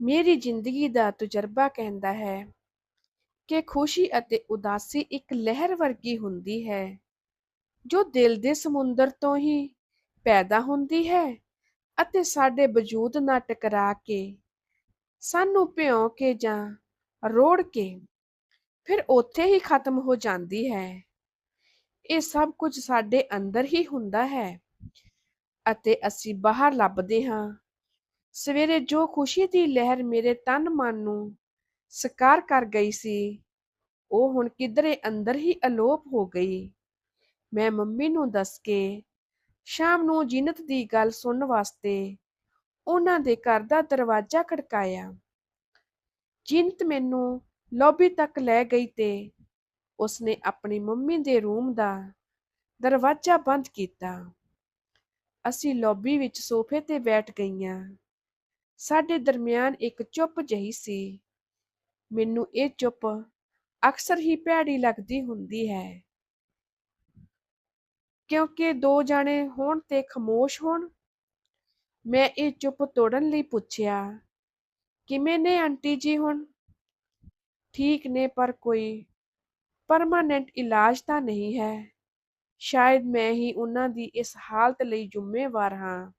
ਮੇਰੀ ਜ਼ਿੰਦਗੀ ਦਾ ਤਜਰਬਾ ਕਹਿੰਦਾ ਹੈ ਕਿ ਖੁਸ਼ੀ ਅਤੇ ਉਦਾਸੀ ਇੱਕ ਲਹਿਰ ਵਰਗੀ ਹੁੰਦੀ ਹੈ, ਜੋ ਦਿਲ ਦੇ ਸਮੁੰਦਰ ਤੋਂ ਹੀ ਪੈਦਾ ਹੁੰਦੀ ਹੈ ਅਤੇ ਸਾਡੇ ਵਜੂਦ ਨਾਲ ਟਕਰਾ ਕੇ ਸਾਨੂੰ ਭਿਉਂ ਕੇ ਜਾਂ ਰੋੜ ਕੇ ਫਿਰ ਉੱਥੇ ਹੀ ਖਤਮ ਹੋ ਜਾਂਦੀ ਹੈ। ਇਹ ਸਭ ਕੁਝ ਸਾਡੇ ਅੰਦਰ ਹੀ ਹੁੰਦਾ ਹੈ ਅਤੇ ਅਸੀਂ ਬਾਹਰ ਲੱਭਦੇ ਹਾਂ। ਸਵੇਰੇ ਜੋ ਖੁਸ਼ੀ ਦੀ ਲਹਿਰ ਮੇਰੇ ਤਨ ਮਨ ਨੂੰ ਸਕਾਰ ਕਰ ਗਈ ਸੀ, ਉਹ ਹੁਣ ਕਿਧਰੇ ਅੰਦਰ ਹੀ ਅਲੋਪ ਹੋ ਗਈ। ਮੈਂ ਮੰਮੀ ਨੂੰ ਦੱਸ ਕੇ ਸ਼ਾਮ ਨੂੰ ਜੀਨਤ ਦੀ ਗੱਲ ਸੁਣਨ ਵਾਸਤੇ ਉਹਨਾਂ ਦੇ ਘਰ ਦਾ ਦਰਵਾਜ਼ਾ ਖੜਕਾਇਆ। ਜੀਨਤ ਮੈਨੂੰ ਲੌਬੀ ਤੱਕ ਲੈ ਗਈ ਤੇ ਉਸਨੇ ਆਪਣੀ ਮੰਮੀ ਦੇ ਰੂਮ ਦਾ ਦਰਵਾਜ਼ਾ ਬੰਦ ਕੀਤਾ। ਅਸੀਂ ਲੌਬੀ ਵਿੱਚ ਸੋਫੇ ਤੇ ਬੈਠ ਗਈਆਂ। ਸਾਡੇ ਦਰਮਿਆਨ ਇੱਕ ਚੁੱਪ ਜਹੀ ਸੀ। ਮੈਨੂੰ ਇਹ ਚੁੱਪ ਅਕਸਰ ਹੀ ਭੈੜੀ ਲੱਗਦੀ ਹੁੰਦੀ ਹੈ। ਕਿਉਂਕਿ ਦੋ ਜਾਣੇ ਹੋਣ ਤੇ ਖਮੋਸ਼ ਹੋਣ, ਮੈਂ ਇਹ ਚੁੱਪ ਤੋੜਨ ਲਈ ਪੁੱਛਿਆ, ਕਿਵੇਂ ਨੇ ਆਂਟੀ ਜੀ ਹੁਣ? ਠੀਕ ਨੇ ਪਰ ਕੋਈ ਪਰਮਾਨੈਂਟ ਇਲਾਜ ਤਾਂ ਨਹੀਂ ਹੈ। ਸ਼ਾਇਦ ਮੈਂ ਹੀ ਉਹਨਾਂ ਦੀ ਇਸ ਹਾਲਤ ਲਈ ਜ਼ਿੰਮੇਵਾਰ ਹਾਂ।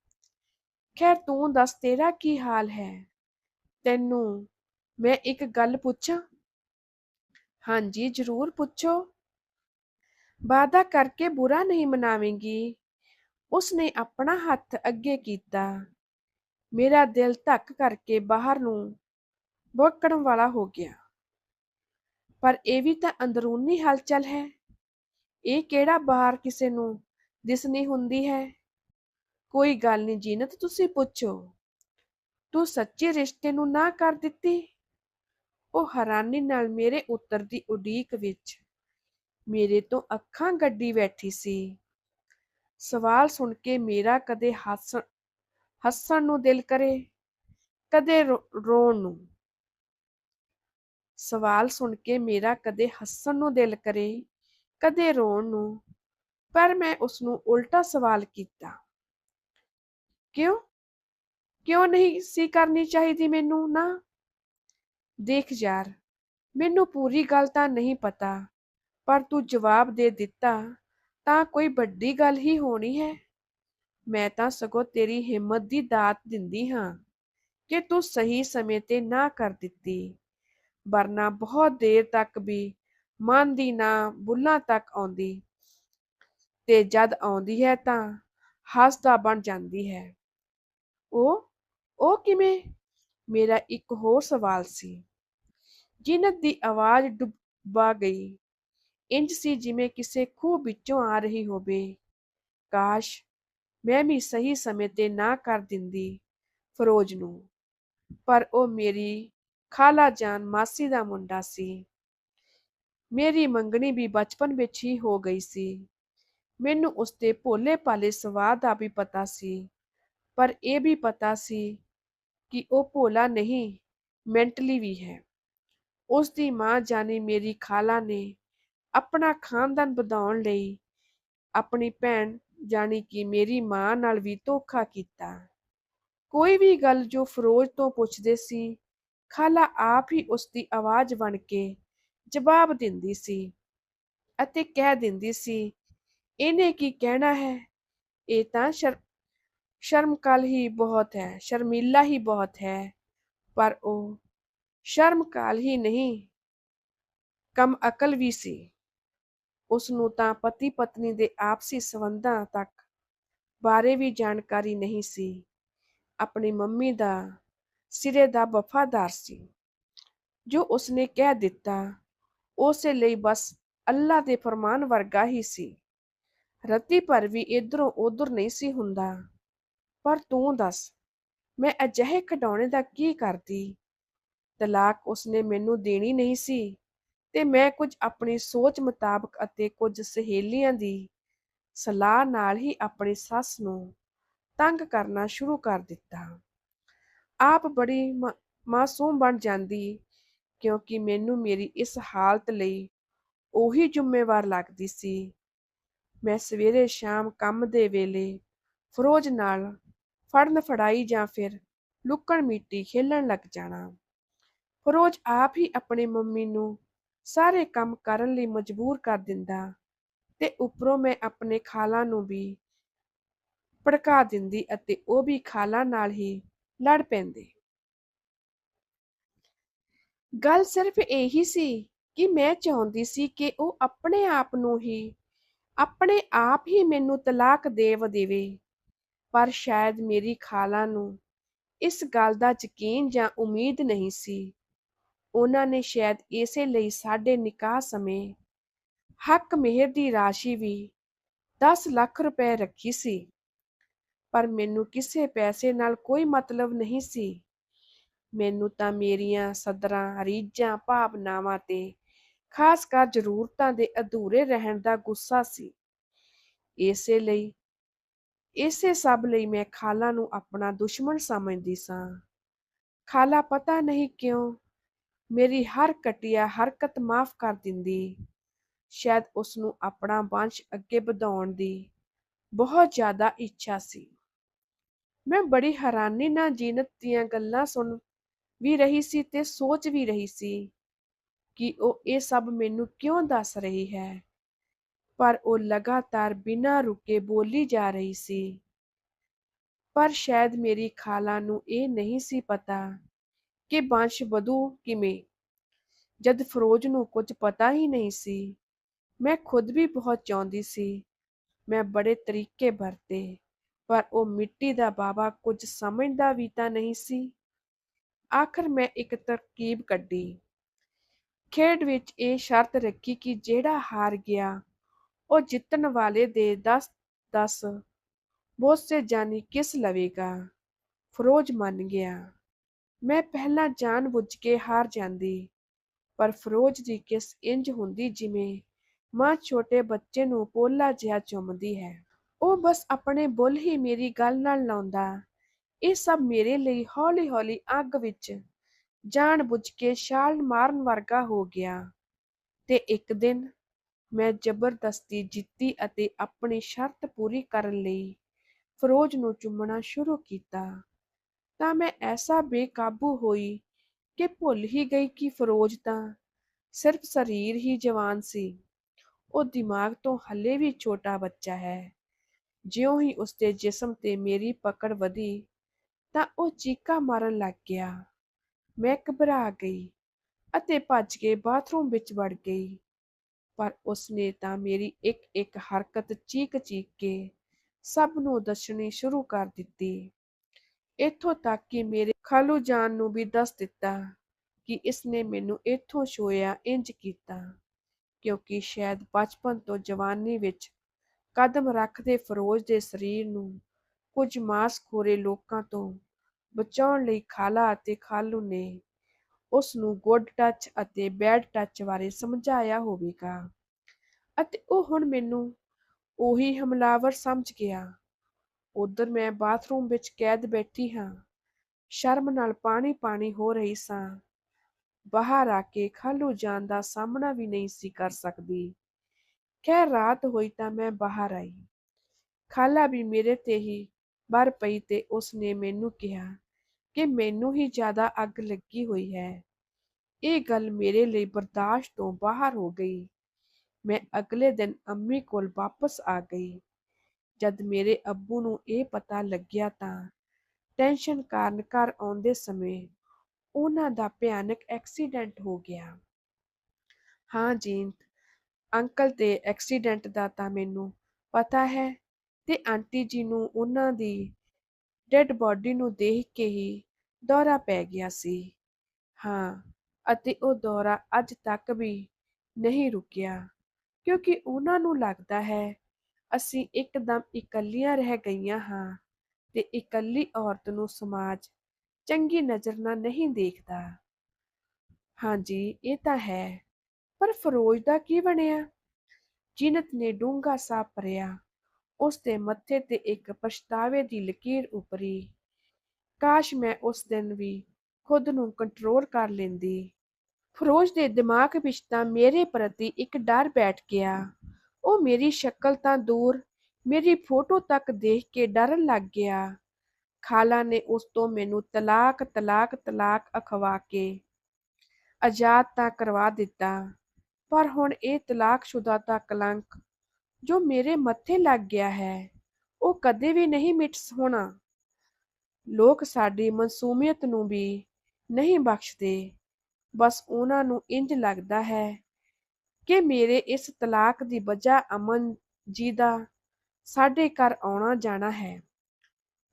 ਖੈਰ ਤੂੰ ਦੱਸ ਤੇਰਾ ਕੀ ਹਾਲ ਹੈ? ਤੈਨੂੰ ਮੈਂ ਇੱਕ ਗੱਲ ਪੁੱਛਾਂ? ਹਾਂਜੀ, ਜ਼ਰੂਰ ਪੁੱਛੋ। ਵਾਦਾ ਕਰਕੇ ਬੁਰਾ ਨਹੀਂ ਮਨਾਵੇਂਗੀ। ਉਸਨੇ ਆਪਣਾ ਹੱਥ ਅੱਗੇ ਕੀਤਾ। ਮੇਰਾ ਦਿਲ ਧੱਕ ਕਰਕੇ ਬਾਹਰ ਨੂੰ ਵਗਣ ਵਾਲਾ ਹੋ ਗਿਆ। ਪਰ ਇਹ ਵੀ ਤਾਂ ਅੰਦਰੂਨੀ ਹਲਚਲ ਹੈ। ਇਹ ਕਿਹੜਾ ਬਾਹਰ ਕਿਸੇ ਨੂੰ ਦਿਸਣੀ ਹੁੰਦੀ ਹੈ? ਕੋਈ ਗੱਲ ਨਹੀਂ ਜੀਨਤ ਤੁਸੀਂ ਪੁੱਛੋ। ਤੂੰ ਸੱਚੇ ਰਿਸ਼ਤੇ ਨੂੰ ਨਾ ਕਰ ਦਿੱਤੀ? ਉਹ ਹੈਰਾਨੀ ਨਾਲ ਮੇਰੇ ਉੱਤਰ ਦੀ ਉਡੀਕ ਵਿੱਚ ਮੇਰੇ ਤੋਂ ਅੱਖਾਂ ਗੱਡੀ ਬੈਠੀ ਸੀ। ਸਵਾਲ ਸੁਣ ਕੇ ਮੇਰਾ ਕਦੇ ਹੱਸਣ ਹੱਸਣ ਨੂੰ ਦਿਲ ਕਰੇ? ਕਦੇ ਰੋ- ਰੋਣ ਨੂੰ? ਸਵਾਲ ਸੁਣ ਕੇ ਮੇਰਾ ਕਦੇ ਹੱਸਣ ਨੂੰ ਦਿਲ ਕਰੇ? ਕਦੇ ਰੋਣ ਨੂੰ? ਪਰ ਮੈਂ ਉਸ ਨੂੰ ਉਲਟਾ ਸਵਾਲ ਕੀਤਾ। ਕਿਉਂ? ਕਿਉਂ ਨਹੀਂ ਸੀ ਕਰਨੀ ਚਾਹੀਦੀ ਮੈਨੂੰ ਨਾ? ਦੇਖ ਯਾਰ, ਮੈਨੂੰ ਪੂਰੀ ਗੱਲ ਤਾਂ ਨਹੀਂ ਪਤਾ, ਪਰ ਤੂੰ ਜਵਾਬ ਦੇ ਦਿੱਤਾ ਤਾਂ ਕੋਈ ਵੱਡੀ ਗੱਲ ਹੀ ਹੋਣੀ ਹੈ। ਮੈਂ ਤਾਂ ਸਗੋਂ ਤੇਰੀ ਹਿੰਮਤ ਦੀ ਦਾਤ ਦਿੰਦੀ ਹਾਂ ਕਿ ਤੂੰ ਸਹੀ ਸਮੇਂ ਤੇ ਨਾ ਕਰ ਦਿੱਤੀ, ਵਰਨਾ ਬਹੁਤ ਦੇਰ ਤੱਕ ਵੀ ਮਨ ਦੀ ਨਾ ਬੁੱਲਾਂ ਤੱਕ ਆਉਂਦੀ ਤੇ ਜਦ ਆਉਂਦੀ ਹੈ ਤਾਂ ਹੱਸਦਾ ਬਣ ਜਾਂਦੀ ਹੈ। ਉਹ ਉਹ ਕਿਵੇਂ? ਮੇਰਾ ਇੱਕ ਹੋਰ ਸਵਾਲ ਸੀ। ਜਿਨਤ ਦੀ ਆਵਾਜ਼ ਡੁੱਬਾ ਗਈ ਇੰਜ ਸੀ ਜਿਵੇਂ ਕਿਸੇ ਖੂਹ ਵਿੱਚੋਂ ਆ ਰਹੀ ਹੋਵੇ। ਕਾਸ਼ ਮੈਂ ਵੀ ਸਹੀ ਸਮੇਂ ਤੇ ਨਾ ਕਰ ਦਿੰਦੀ ਫਰੋਜ਼ ਨੂੰ। ਪਰ ਉਹ ਮੇਰੀ ਖਾਲਾ ਜਾਨ ਮਾਸੀ ਦਾ ਮੁੰਡਾ ਸੀ। ਮੇਰੀ ਮੰਗਣੀ ਵੀ ਬਚਪਨ ਵਿੱਚ ਹੀ ਹੋ ਗਈ ਸੀ। ਮੈਨੂੰ ਉਸਦੇ ਭੋਲੇ ਭਾਲੇ ਸੁਭਾਅ ਦਾ ਵੀ ਪਤਾ ਸੀ। ਪਰ ਇਹ ਵੀ ਪਤਾ ਸੀ ਕਿ ਉਹ ਭੋਲਾ ਨਹੀਂ, ਮੈਂਟਲੀ ਵੀ ਹੈ। ਉਸ ਦੀ ਮਾਂ ਜਾਨੀ ਮੇਰੀ ਖਾਲਾ ਨੇ ਆਪਣਾ ਖਾਨਦਾਨ ਵਧਾਉਣ ਲਈ ਆਪਣੀ ਭੈਣ ਜਾਨੀ ਕਿ ਮੇਰੀ ਮਾਂ ਨਾਲ ਵੀ ਧੋਖਾ ਕੀਤਾ। ਕੋਈ ਵੀ ਗੱਲ ਜੋ ਫਰੋਜ਼ ਤੋਂ ਪੁੱਛਦੇ ਸੀ, ਖਾਲਾ ਆਪ ਹੀ ਉਸ ਦੀ ਆਵਾਜ਼ ਬਣ ਕੇ ਜਵਾਬ ਦਿੰਦੀ ਸੀ ਅਤੇ ਕਹਿ ਦਿੰਦੀ ਸੀ, ਇਹਨੇ ਕੀ ਕਹਿਣਾ ਹੈ? ਇਹ ਤਾਂ ਸ਼ਰ ਸ਼ਰਮਕਲ ਹੀ ਬਹੁਤ ਹੈ, ਸ਼ਰਮੀਲਾ ਹੀ ਬਹੁਤ ਹੈ। ਪਰ ਉਹ ਸ਼ਰਮਕਾਲ ਹੀ ਨਹੀਂ, ਕਮ ਅਕਲ ਵੀ ਸੀ। ਉਸ ਨੂੰ ਤਾਂ ਪਤੀ ਪਤਨੀ ਦੇ ਆਪਸੀ ਸੰਬੰਧਾਂ ਤੱਕ ਬਾਰੇ ਵੀ ਜਾਣਕਾਰੀ ਨਹੀਂ ਸੀ। ਆਪਣੀ ਮੰਮੀ ਦਾ ਸਿਰੇ ਦਾ ਵਫਾਦਾਰ ਸੀ। ਜੋ ਉਸਨੇ ਕਹਿ ਦਿੱਤਾ, ਉਸੇ ਲਈ ਬਸ ਅੱਲਾ ਦੇ ਫਰਮਾਨ ਵਰਗਾ ਹੀ ਸੀ। ਰਤੀ ਭਰ ਵੀ ਇਧਰੋਂ ਉਧਰ ਨਹੀਂ ਸੀ ਹੁੰਦਾ। ਪਰ ਤੂੰ ਦੱਸ, ਮੈਂ ਅਜਿਹੇ ਖਿਡੌਣੇ ਦਾ ਕੀ ਕਰਦੀ? ਤਲਾਕ ਉਸਨੇ ਮੈਨੂੰ ਦੇਣੀ ਨਹੀਂ ਸੀ ਤੇ ਮੈਂ ਕੁਝ ਆਪਣੀ ਸੋਚ ਮੁਤਾਬਕ ਅਤੇ ਕੁਝ ਸਹੇਲੀਆਂ ਦੀ ਸਲਾਹ ਨਾਲ ਹੀ ਆਪਣੀ ਸੱਸ ਨੂੰ ਤੰਗ ਕਰਨਾ ਸ਼ੁਰੂ ਕਰ ਦਿੱਤਾ। ਆਪ ਬੜੀ ਮਾਸੂਮ ਬਣ ਜਾਂਦੀ ਕਿਉਂਕਿ ਮੈਨੂੰ ਮੇਰੀ ਇਸ ਹਾਲਤ ਲਈ ਉਹੀ ਜ਼ਿੰਮੇਵਾਰ ਲੱਗਦੀ ਸੀ। ਮੈਂ ਸਵੇਰੇ ਸ਼ਾਮ ਕੰਮ ਦੇ ਵੇਲੇ ਫਰੋਜ਼ ਨਾਲ ਫੜਨ, ਫੜਾਈ ਜਾਂ ਫਿਰ ਲੁਕਣ ਮਿੱਟੀ ਖੇਲਣ ਲੱਗ ਜਾਣਾ। ਫਰੋਜ਼ ਆਪ ਹੀ ਆਪਣੀ ਮੰਮੀ ਨੂੰ ਸਾਰੇ ਕੰਮ ਕਰਨ ਲਈ ਮਜਬੂਰ ਕਰ ਦਿੰਦਾ ਤੇ ਉੱਪਰੋਂ ਮੈਂ ਆਪਣੇ ਖਾਲਾਂ ਨੂੰ ਵੀ ਭੜਕਾ ਦਿੰਦੀ ਅਤੇ ਉਹ ਵੀ ਖਾਲਾਂ ਨਾਲ ਹੀ ਲੜ ਪੈਂਦੇ। ਗੱਲ ਸਿਰਫ ਇਹੀ ਸੀ ਕਿ ਮੈਂ ਚਾਹੁੰਦੀ ਸੀ ਕਿ ਉਹ ਆਪਣੇ ਆਪ ਨੂੰ ਹੀ, ਆਪਣੇ ਆਪ ਹੀ ਮੈਨੂੰ ਤਲਾਕ ਦੇਵ ਦੇਵੇ। ਪਰ ਸ਼ਾਇਦ ਮੇਰੀ ਖਾਲਾ ਨੂੰ ਇਸ ਗੱਲ ਦਾ ਯਕੀਨ ਜਾਂ ਉਮੀਦ ਨਹੀਂ ਸੀ। ਉਹਨਾਂ ਨੇ ਸ਼ਾਇਦ ਇਸੇ ਲਈ ਸਾਡੇ ਨਿਕਾਹ ਸਮੇਂ ਹੱਕ ਮਿਹਰ ਦੀ ਰਾਸ਼ੀ ਵੀ 10 ਲੱਖ ਰੁਪਏ ਰੱਖੀ ਸੀ। ਪਰ ਮੈਨੂੰ ਕਿਸੇ ਪੈਸੇ ਨਾਲ ਕੋਈ ਮਤਲਬ ਨਹੀਂ ਸੀ। ਮੈਨੂੰ ਤਾਂ ਮੇਰੀਆਂ ਸਦਰਾਂ, ਰੀਝਾਂ, ਭਾਵਨਾਵਾਂ ਤੇ ਖਾਸ ਕਰ ਜ਼ਰੂਰਤਾਂ ਦੇ ਅਧੂਰੇ ਰਹਿਣ ਦਾ ਗੁੱਸਾ ਸੀ। ਇਸੇ ਲਈ ਇਸੇ ਸਭ ਲਈ ਮੈਂ ਖਾਲਾ ਨੂੰ ਆਪਣਾ ਦੁਸ਼ਮਣ ਸਮਝਦੀ ਸਾਂ। ਖਾਲਾ ਪਤਾ ਨਹੀਂ ਕਿਉਂ ਮੇਰੀ ਹਰ ਕਟਿਆ ਹਰਕਤ ਮਾਫ ਕਰ ਦਿੰਦੀ। ਸ਼ਾਇਦ ਉਸ ਨੂੰ ਆਪਣਾ ਵੰਸ਼ ਅੱਗੇ ਵਧਾਉਣ ਦੀ ਬਹੁਤ ਜ਼ਿਆਦਾ ਇੱਛਾ ਸੀ। ਮੈਂ ਬੜੀ ਹੈਰਾਨੀ ਨਾਲ ਜੀਨਤ ਦੀਆਂ ਗੱਲਾਂ ਸੁਣ ਵੀ ਰਹੀ ਸੀ ਤੇ ਸੋਚ ਵੀ ਰਹੀ ਸੀ ਕਿ ਉਹ ਇਹ ਸਭ ਮੈਨੂੰ ਕਿਉਂ ਦੱਸ ਰਹੀ ਹੈ? ਪਰ ਉਹ ਲਗਾਤਾਰ ਬਿਨਾਂ ਰੁਕੇ ਬੋਲੀ ਜਾ ਰਹੀ ਸੀ। ਪਰ ਸ਼ਾਇਦ ਮੇਰੀ ਖਾਲਾ ਨੂੰ ਇਹ ਨਹੀਂ ਸੀ ਪਤਾ ਕਿ ਬੰਸ਼ ਵਧੂ ਕਿਵੇਂ। ਜਦ ਫਰੋਜ਼ ਨੂੰ ਕੁਝ ਪਤਾ ਹੀ ਨਹੀਂ ਸੀ, ਮੈਂ ਖੁਦ ਵੀ ਬਹੁਤ ਚਾਹੁੰਦੀ ਸੀ। ਮੈਂ ਬੜੇ ਤਰੀਕੇ ਵਰਤੇ, ਪਰ ਉਹ ਮਿੱਟੀ ਦਾ ਬਾਬਾ ਕੁਝ ਸਮਝਦਾ ਵੀ ਤਾਂ ਨਹੀਂ ਸੀ। ਆਖਰ ਮੈਂ ਇੱਕ ਤਰਕੀਬ ਕੱਢੀ। ਖੇਡ ਵਿੱਚ ਇਹ ਸ਼ਰਤ ਰੱਖੀ ਕਿ ਜਿਹੜਾ ਹਾਰ ਗਿਆ ਉਹ ਜਿੱਤਣ ਵਾਲੇ ਦੇ 10 10 ਬੋਸੇ ਜਾਨੀ ਕਿਸ ਲਵੇਗਾ? ਫਰੋਜ਼ ਮੰਨ ਗਿਆ। ਮੈਂ ਪਹਿਲਾਂ ਜਾਣ ਕੇ ਹਾਰ ਜਾਂਦੀ, ਪਰ ਫਰੋਜ਼ ਦੀ ਕਿਸ ਇੰਜ ਹੁੰਦੀ ਜਿਵੇਂ ਮਾਂ ਛੋਟੇ ਬੱਚੇ ਨੂੰ ਪੋਲਾ ਜਿਹਾ ਚੁੰਮਦੀ ਹੈ। ਉਹ ਬਸ ਆਪਣੇ ਬੁੱਲ ਹੀ ਮੇਰੀ ਗੱਲ ਨਾਲ ਲਾਉਂਦਾ। ਇਹ ਸਭ ਮੇਰੇ ਲਈ ਹੌਲੀ-ਹੌਲੀ ਅੱਗ ਵਿੱਚ ਜਾਣ ਬੁੱਝ ਕੇ ਛਾਲ ਮਾਰਨ ਵਰਗਾ ਹੋ ਗਿਆ। ਤੇ ਇੱਕ ਦਿਨ ਮੈਂ ਜ਼ਬਰਦਸਤੀ ਜਿੱਤੀ ਅਤੇ ਆਪਣੀ ਸ਼ਰਤ ਪੂਰੀ ਕਰਨ ਲਈ ਫਰੋਜ਼ ਨੂੰ ਚੁੰਮਣਾ ਸ਼ੁਰੂ ਕੀਤਾ, ਤਾਂ ਮੈਂ ਐਸਾ ਬੇਕਾਬੂ ਹੋਈ ਕਿ ਭੁੱਲ ਹੀ ਗਈ ਕਿ ਫਰੋਜ਼ ਤਾਂ ਸਿਰਫ ਸਰੀਰ ਹੀ ਜਵਾਨ ਸੀ। ਉਹ ਦਿਮਾਗ ਤੋਂ ਹੱਲੇ ਵੀ ਛੋਟਾ ਬੱਚਾ ਹੈ। ਜਿਉਂ ਹੀ ਉਸਦੇ ਜਿਸਮ ਤੇ ਮੇਰੀ ਪਕੜ ਵਧੀ, ਤਾਂ ਉਹ ਚੀਕਾ ਮਾਰਨ ਲੱਗ ਗਿਆ। ਮੈਂ ਘਬਰਾ ਗਈ ਅਤੇ ਭੱਜ ਕੇ ਬਾਥਰੂਮ ਵਿੱਚ ਵੜ ਗਈ। ਪਰ ਉਸਨੇ ਤਾਂ ਮੇਰੀ ਇੱਕ ਇੱਕ ਹਰਕਤ ਚੀਕ ਚੀਕ ਕੇ ਸਭ ਨੂੰ ਦੱਸਣੀ ਸ਼ੁਰੂ ਕਰ ਦਿੱਤੀ। ਇੱਥੋਂ ਤੱਕ ਕਿ ਮੇਰੇ ਖਾਲੂ ਜਾਨ ਨੂੰ ਵੀ ਦੱਸ ਦਿੱਤਾ ਕਿ ਇਸਨੇ ਮੈਨੂੰ ਇੱਥੋਂ ਛੋਇਆ ਇੰਜ ਕੀਤਾ, ਕਿਉਂਕਿ ਸ਼ਾਇਦ ਬਚਪਨ ਤੋਂ ਜਵਾਨੀ ਵਿੱਚ ਕਦਮ ਰੱਖਦੇ ਫਰੋਜ਼ ਦੇ ਸਰੀਰ ਨੂੰ ਕੁਝ ਮਾਸਖੋਰੇ ਲੋਕਾਂ ਤੋਂ ਬਚਾਉਣ ਲਈ ਖਾਲਾ ਅਤੇ ਖਾਲੂ ਨੇ ਉਸ ਨੂੰ ਗੁੱਡ ਟੱਚ ਅਤੇ ਬੈਡ ਟੱਚ ਬਾਰੇ ਸਮਝਾਇਆ ਹੋਵੇਗਾ। ਅਤੇ ਉਹ ਹੁਣ ਮੈਨੂੰ ਉਹੀ ਹਮਲਾਵਰ ਸਮਝ ਗਿਆ। ਉਧਰ ਮੈਂ ਬਾਥਰੂਮ ਵਿੱਚ ਕੈਦ ਬੈਠੀ ਹਾਂ। ਸ਼ਰਮ ਨਾਲ ਪਾਣੀ ਪਾਣੀ ਹੋ ਰਹੀ ਸਾਂ। ਬਾਹਰ ਆ ਕੇ ਖਾਲੂ ਜਾਣ ਦਾ ਸਾਹਮਣਾ ਵੀ ਨਹੀਂ ਸੀ ਕਰ ਸਕਦੀ। ਖੈਰ, ਰਾਤ ਹੋਈ ਤਾਂ ਮੈਂ ਬਾਹਰ ਆਈ। ਖਾਲਾ ਵੀ ਮੇਰੇ ਤੇ ਹੀ ਬਰ ਪਈ ਤੇ ਉਸਨੇ ਮੈਨੂੰ ਕਿਹਾ ਕਿ ਮੈਨੂੰ ਹੀ ਜ਼ਿਆਦਾ ਅੱਗ ਲੱਗੀ ਹੋਈ ਹੈ। ਇਹ ਗੱਲ ਮੇਰੇ ਲਈ ਬਰਦਾਸ਼ਤ ਤੋਂ ਬਾਹਰ ਹੋ ਗਈ। ਮੈਂ ਅਗਲੇ ਦਿਨ ਅੰਮੀ ਕੋਲ ਵਾਪਸ ਆ ਗਈ। ਜਦ ਮੇਰੇ ਅੱਬੂ ਨੂੰ ਇਹ ਪਤਾ ਲੱਗਿਆ ਤਾਂ ਟੈਨਸ਼ਨ ਕਾਰਨ ਘਰ ਆਉਂਦੇ ਸਮੇਂ ਉਹਨਾਂ ਦਾ ਭਿਆਨਕ ਐਕਸੀਡੈਂਟ ਹੋ ਗਿਆ। ਹਾਂ ਜੀਨਤ ਅੰਕਲ ਦੇ ਐਕਸੀਡੈਂਟ ਦਾ ਤਾਂ ਮੈਨੂੰ ਪਤਾ ਹੈ ਤੇ ਆਂਟੀ ਜੀ ਨੂੰ ਉਹਨਾਂ ਦੀ ਡੈੱਡ ਬਾਡੀ ਨੂੰ ਦੇਖ ਕੇ ਹੀ ਦੌਰਾ ਪੈ ਗਿਆ ਸੀ। ਹਾਂ, ਅਤੇ ਉਹ ਦੌਰਾ ਅੱਜ ਤੱਕ ਵੀ ਨਹੀਂ ਰੁਕਿਆ, ਕਿਉਂਕਿ ਉਹਨਾਂ ਨੂੰ ਲੱਗਦਾ ਹੈ, ਅਸੀਂ ਇੱਕਦਮ ਇਕੱਲੀਆਂ ਰਹਿ ਗਈਆਂ ਹਾਂ ਤੇ ਇਕੱਲੀ ਔਰਤ ਨੂੰ ਸਮਾਜ ਚੰਗੀ ਨਜ਼ਰ ਨਾਲ ਨਹੀਂ ਦੇਖਦਾ। ਹਾਂਜੀ, ਇਹ ਤਾਂ ਹੈ, ਪਰ ਫਰੋਜ਼ ਦਾ ਕੀ ਬਣਿਆ? ਜਿਨਤ ਨੇ ਡੂੰਘਾ ਸਾਹ ਭਰਿਆ, ਉਸ ਦੇ ਮੱਥੇ ਤੇ ਇੱਕ ਪਛਤਾਵੇ ਦੀ ਲਕੀਰ ਉਪਰੀ ਕਾਸ਼ ਮੈਂ ਉਸ ਦਿਨ ਵੀ ਖੁਦ ਨੂੰ ਕੰਟਰੋਲ ਕਰ ਲੈਂਦੀ। ਫਰੋਜ਼ ਦੇ ਦਿਮਾਗ ਵਿੱਚ ਤਾਂ ਮੇਰੇ ਪ੍ਰਤੀ ਇੱਕ ਡਰ ਬੈਠ ਗਿਆ। ਉਹ ਮੇਰੀ ਸ਼ਕਲ ਤਾਂ ਦੂਰ, ਮੇਰੀ ਫੋਟੋ ਤੱਕ ਦੇਖ ਕੇ ਡਰਨ ਲੱਗ ਗਿਆ। ਖਾਲਾ ਨੇ ਉਸ ਤੋਂ ਮੈਨੂੰ ਤਲਾਕ ਤਲਾਕ ਤਲਾਕ ਅਖਵਾ ਕੇ ਆਜ਼ਾਦ ਤਾਂ ਕਰਵਾ ਦਿੱਤਾ। ਪਰ ਹੁਣ ਇਹ ਤਲਾਕਸ਼ੁਦਾ ਦਾ ਕਲੰਕ ਜੋ ਮੇਰੇ ਮੱਥੇ ਲੱਗ ਗਿਆ ਹੈ, ਉਹ ਕਦੇ ਵੀ ਨਹੀਂ ਮਿਟ ਹੋਣਾ। ਲੋਕ ਸਾਡੀ ਮਨਸੂਮੀਅਤ ਨੂੰ ਵੀ ਨਹੀਂ ਬਖਸ਼ਦੇ। ਬਸ ਉਹਨਾਂ ਨੂੰ ਇੰਜ ਲੱਗਦਾ ਹੈ ਕਿ ਮੇਰੇ ਇਸ ਤਲਾਕ ਦੀ ਵਜ੍ਹਾ ਅਮਨ ਜੀ ਦਾ ਸਾਡੇ ਘਰ ਆਉਣਾ ਜਾਣਾ ਹੈ।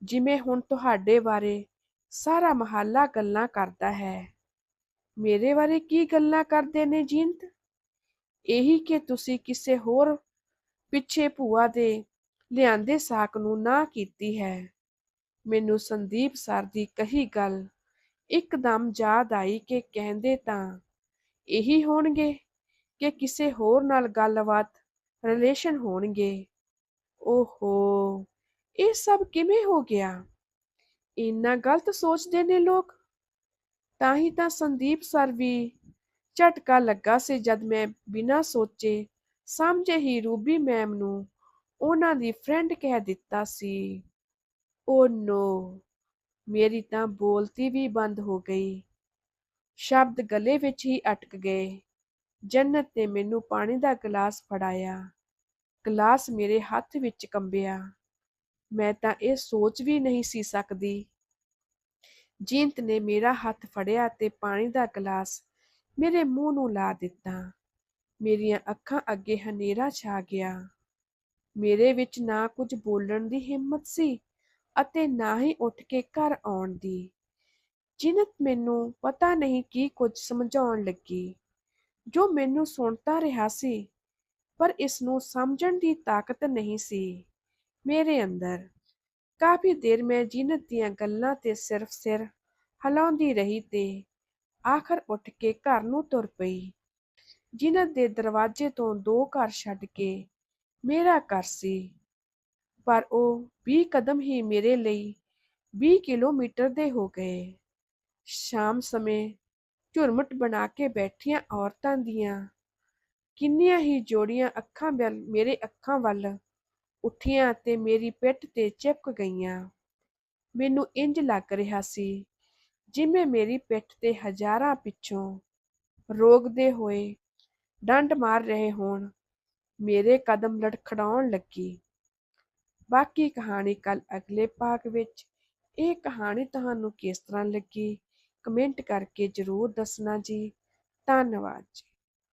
ਜਿਵੇਂ ਹੁਣ ਤੁਹਾਡੇ ਬਾਰੇ ਸਾਰਾ ਮਹੱਲਾ ਗੱਲਾਂ ਕਰਦਾ ਹੈ। ਮੇਰੇ ਬਾਰੇ ਕੀ ਗੱਲਾਂ ਕਰਦੇ ਨੇ ਜੀਨਤ ਇਹੀ ਕਿ ਤੁਸੀਂ ਕਿਸੇ ਹੋਰ ਪਿੱਛੇ ਭੂਆ ਦੇ ਲਿਆਂਦੇ ਸਾਕ ਨੂੰ ਨਾ ਕੀਤੀ ਹੈ। ਮੈਨੂੰ ਸੰਦੀਪ ਸਰ ਦੀ ਕਹੀ ਗੱਲ ਇੱਕਦਮ ਯਾਦ ਆਈ ਕਿ ਕਹਿੰਦੇ ਤਾਂ ਇਹੀ ਹੋਣਗੇ ਕਿ ਕਿਸੇ ਹੋਰ ਨਾਲ ਗੱਲਬਾਤ ਰਿਲੇਸ਼ਨ ਹੋਣਗੇ। ਓਹੋ, ਇਹ ਸਭ ਕਿਵੇਂ ਹੋ ਗਿਆ? ਇੰਨਾ ਗਲਤ ਸੋਚਦੇ ਨੇ ਲੋਕ? ਤਾਂ ਹੀ ਤਾਂ ਸੰਦੀਪ ਸਰ ਵੀ ਝਟਕਾ ਲੱਗਾ ਸੀ ਜਦ ਮੈਂ ਬਿਨਾਂ ਸੋਚੇ ਸਮਝੇ ਹੀ ਰੂਬੀ ਮੈਮ ਨੂੰ ਉਹਨਾਂ ਦੀ ਫਰੈਂਡ ਕਹਿ ਦਿੱਤਾ ਸੀ। ਓ ਨੋ, ਮੇਰੀ ਤਾਂ ਬੋਲਤੀ ਵੀ ਬੰਦ ਹੋ ਗਈ। ਸ਼ਬਦ ਗਲੇ ਵਿੱਚ ਹੀ ਅਟਕ ਗਏ। ਜੰਨਤ ਨੇ ਮੈਨੂੰ ਪਾਣੀ ਦਾ ਗਲਾਸ ਫੜਾਇਆ। ਗਲਾਸ ਮੇਰੇ ਹੱਥ ਵਿੱਚ ਕੰਬਿਆ। ਮੈਂ ਤਾਂ ਇਹ ਸੋਚ ਵੀ ਨਹੀਂ ਸੀ ਸਕਦੀ। ਜੀਨਤ ਨੇ ਮੇਰਾ ਹੱਥ ਫੜਿਆ ਤੇ ਪਾਣੀ ਦਾ ਗਲਾਸ ਮੇਰੇ ਮੂੰਹ ਨੂੰ ਲਾ ਦਿੱਤਾ। ਮੇਰੀਆਂ ਅੱਖਾਂ ਅੱਗੇ ਹਨੇਰਾ ਛਾ ਗਿਆ। ਮੇਰੇ ਵਿੱਚ ਨਾ ਕੁਝ ਬੋਲਣ ਦੀ ਹਿੰਮਤ ਸੀ ਅਤੇ ਨਾ ਹੀ ਉੱਠ ਕੇ ਘਰ ਆਉਣ ਦੀ। ਜਿਨਤ ਮੈਨੂੰ ਪਤਾ ਨਹੀਂ ਕੀ ਕੁਝ ਸਮਝਾਉਣ ਲੱਗੀ। ਜੋ ਮੈਨੂੰ ਸੁਣਦਾ ਰਿਹਾ ਸੀ, ਪਰ ਇਸ ਨੂੰ ਸਮਝਣ ਦੀ ਤਾਕਤ ਨਹੀਂ ਸੀ। ਮੇਰੇ ਅੰਦਰ ਕਾਫੀ ਦੇਰ ਮੈਂ ਜਿਨਤ ਦੀਆਂ ਗੱਲਾਂ ਤੇ ਸਿਰਫ ਸਿਰ ਹਿਲਾਉਂਦੀ ਰਹੀ ਤੇ ਆਖਰ ਉੱਠ ਕੇ ਘਰ ਨੂੰ ਤੁਰ ਪਈ। ਜਿਨਤ ਦੇ ਦਰਵਾਜ਼ੇ ਤੋਂ ਦੋ ਘਰ ਛੱਡ ਕੇ ਮੇਰਾ ਘਰ ਸੀ। ਪਰ ਉਹ 20 ਕਦਮ ਹੀ ਮੇਰੇ ਲਈ 20 ਕਿਲੋਮੀਟਰ ਦੇ ਹੋ ਗਏ। ਸ਼ਾਮ ਸਮੇਂ ਝੁਰਮਟ ਬਣਾ ਕੇ ਬੈਠੀਆਂ ਔਰਤਾਂ ਦੀਆਂ ਕਿੰਨੀਆਂ ਹੀ ਜੋੜੀਆਂ ਅੱਖਾਂ ਵੱਲ, ਮੇਰੇ ਅੱਖਾਂ ਵੱਲ ਉੱਠੀਆਂ ਤੇ ਮੇਰੀ ਪਿੱਠ ਤੇ ਚਿਪਕ ਗਈਆਂ। ਮੈਨੂੰ ਇੰਜ ਲੱਗ ਰਿਹਾ ਸੀ ਜਿਵੇਂ ਮੇਰੀ ਪਿੱਠ ਤੇ ਹਜ਼ਾਰਾਂ ਪਿੱਛੋਂ ਰੋਗਦੇ ਹੋਏ ਡੰਡ ਮਾਰ ਰਹੇ ਹੋਣ। ਮੇਰੇ ਕਦਮ ਲੜਖੜਾਉਣ ਲੱਗੀ। ਬਾਕੀ ਕਹਾਣੀ ਕੱਲ ਅਗਲੇ ਭਾਗ ਵਿੱਚ। ਇਹ ਕਹਾਣੀ ਤੁਹਾਨੂੰ ਕਿਸ ਤਰ੍ਹਾਂ ਲੱਗੀ? ਕਮੈਂਟ ਕਰਕੇ ਜਰੂਰ ਦੱਸਣਾ ਜੀ। ਧੰਨਵਾਦ ਜੀ।